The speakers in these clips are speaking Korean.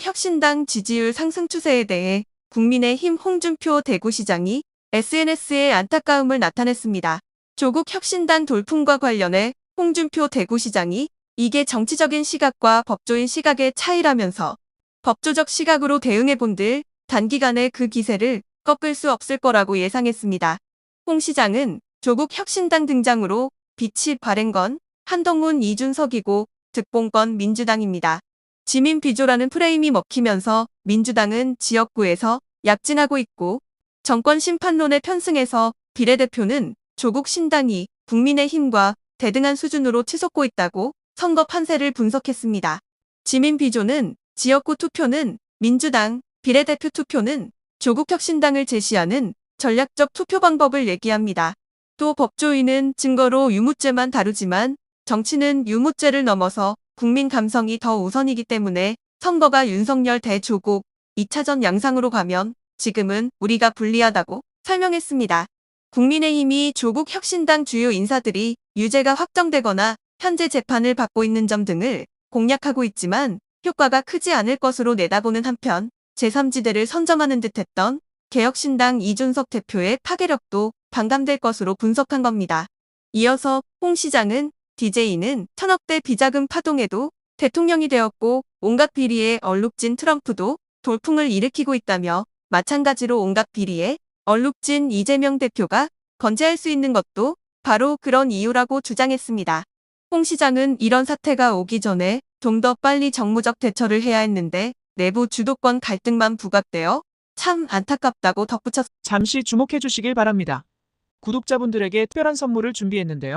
혁신당 지지율 상승 추세에 대해 국민의힘 홍준표 대구시장이 SNS에 안타까움을 나타냈습니다. 조국 혁신당 돌풍과 관련해 홍준표 대구시장이 이게 정치적인 시각과 법조인 시각의 차이라면서 법조적 시각으로 대응해본들 단기간에 그 기세를 꺾을 수 없을 거라고 예상했습니다. 홍 시장은 조국 혁신당 등장으로 빛이 바랜 건 한동훈 이준석이고 득봉건 민주당입니다. 지민 비조라는 프레임이 먹히면서 민주당은 지역구에서 약진하고 있고 정권 심판론에 편승해서 비례대표는 조국 신당이 국민의힘과 대등한 수준으로 치솟고 있다고 선거 판세를 분석했습니다. 지민 비조는 지역구 투표는 민주당, 비례대표 투표는 조국 혁신당을 제시하는 전략적 투표 방법을 얘기합니다. 또 법조인은 증거로 유무죄만 다루지만 정치는 유무죄를 넘어서 국민 감성이 더 우선이기 때문에 선거가 윤석열 대 조국 2차전 양상으로 가면 지금은 우리가 불리하다고 설명했습니다. 국민의힘이 조국 혁신당 주요 인사들이 유죄가 확정되거나 현재 재판을 받고 있는 점 등을 공략하고 있지만 효과가 크지 않을 것으로 내다보는 한편 제3지대를 선점하는 듯했던 개혁신당 이준석 대표의 파괴력도 반감될 것으로 분석한 겁니다. 이어서 홍 시장은 DJ는 천억대 비자금 파동에도 대통령이 되었고 온갖 비리에 얼룩진 트럼프도 돌풍을 일으키고 있다며 마찬가지로 온갖 비리에 얼룩진 이재명 대표가 건재할 수 있는 것도 바로 그런 이유라고 주장했습니다. 홍 시장은 이런 사태가 오기 전에 좀 더 빨리 정무적 대처를 해야 했는데 내부 주도권 갈등만 부각되어 참 안타깝다고 덧붙였습니다. 잠시 주목해 주시길 바랍니다. 구독자분들에게 특별한 선물을 준비했는데요.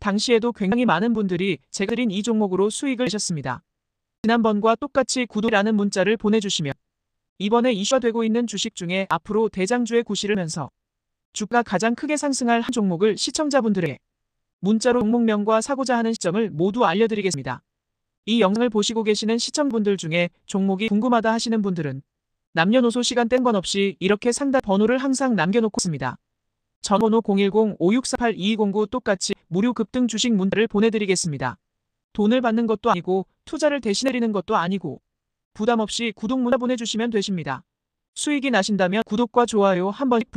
당시에도 굉장히 많은 분들이 제가 드린 이 종목으로 수익을 내셨습니다. 지난번과 똑같이 구독이라는 문자를 보내주시면 이번에 이슈가 되고 있는 주식 중에 앞으로 대장주의 구실을면서 주가 가장 크게 상승할 한 종목을 시청자분들에게 문자로 종목명과 사고자 하는 시점을 모두 알려드리겠습니다. 이 영상을 보시고 계시는 시청분들 중에 종목이 궁금하다 하시는 분들은 남녀노소 시간 뗀 건 없이 이렇게 상담 번호를 항상 남겨놓고 있습니다. 전번호 010-5648-2209 똑같이 무료 급등 주식 문자를 보내드리겠습니다. 돈을 받는 것도 아니고 투자를 대신해드리는 것도 아니고 부담 없이 구독 문자 보내주시면 되십니다. 수익이 나신다면 구독과 좋아요 한 번씩